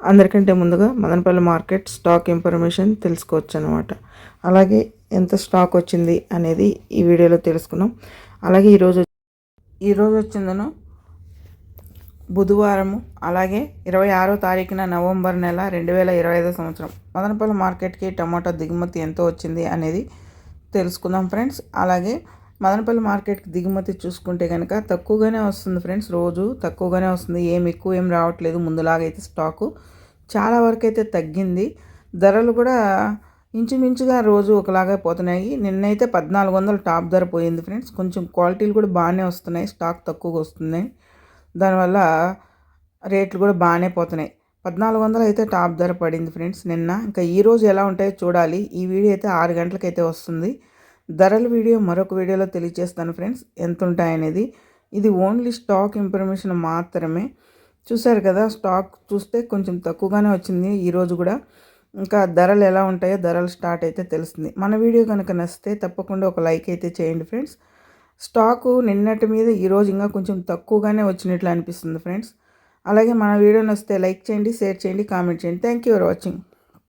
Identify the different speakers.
Speaker 1: అందరికంటే ముందుగా Madanapalle market stock information తెలుసుకోవచ్చు అనమాట అలాగే ఎంత స్టాక్ వచ్చింది అనేది ఈ వీడియోలో తెలుసుకున్నాం. అలాగే ఈరోజు ఈరోజు వచ్చిందను బుధవారము అలాగే ఇరవై ఆరో తారీఖున నవంబర్ నెల రెండు వేల ఇరవై ఐదో సంవత్సరం. మదనపల్లి మార్కెట్కి టమాటా దిగుమతి ఎంత వచ్చింది అనేది తెలుసుకుందాం ఫ్రెండ్స్. అలాగే మదనపల్లి మార్కెట్కి దిగుమతి చూసుకుంటే కనుక తక్కువగానే వస్తుంది ఫ్రెండ్స్. రోజు తక్కువగానే వస్తుంది. ఏం ఎక్కువ ఏం రావట్లేదు. ముందులాగైతే స్టాకు చాలా వరకు అయితే తగ్గింది. ధరలు కూడా ఇంచుమించుగా రోజు ఒకలాగా పోతున్నాయి. నిన్నైతే పద్నాలుగు వందలు టాప్ ధర పోయింది ఫ్రెండ్స్. కొంచెం క్వాలిటీలు కూడా బాగానే వస్తున్నాయి. స్టాక్ తక్కువగా వస్తున్నాయి దానివల్ల రేట్లు కూడా బాగానే పోతున్నాయి. పద్నాలుగు వందలు అయితే టాప్ ధర పడింది ఫ్రెండ్స్ నిన్న. ఇంకా ఈరోజు ఎలా ఉంటాయో చూడాలి. ఈ వీడియో అయితే ఆరు గంటలకైతే వస్తుంది. ధరల వీడియో మరొక వీడియోలో తెలియజేస్తాను ఫ్రెండ్స్. ఎంత ఉంటాయనేది ఇది ఓన్లీ స్టాక్ ఇన్ఫర్మేషన్ మాత్రమే. చూసారు కదా స్టాక్ చూస్తే కొంచెం తక్కువగానే వచ్చింది ఈరోజు కూడా. ఇంకా ధరలు ఎలా ఉంటాయో ధరలు స్టార్ట్ అయితే తెలుస్తుంది. మన వీడియో కనుక నచ్చితే తప్పకుండా ఒక లైక్ అయితే చేయండి ఫ్రెండ్స్. స్టాకు నిన్నటి మీద ఈరోజు ఇంకా కొంచెం తక్కువగానే వచ్చినట్లు అనిపిస్తుంది ఫ్రెండ్స్. అలాగే మన వీడియో నచ్చితే లైక్ చేయండి షేర్ చేయండి కామెంట్ చేయండి. Thank you for watching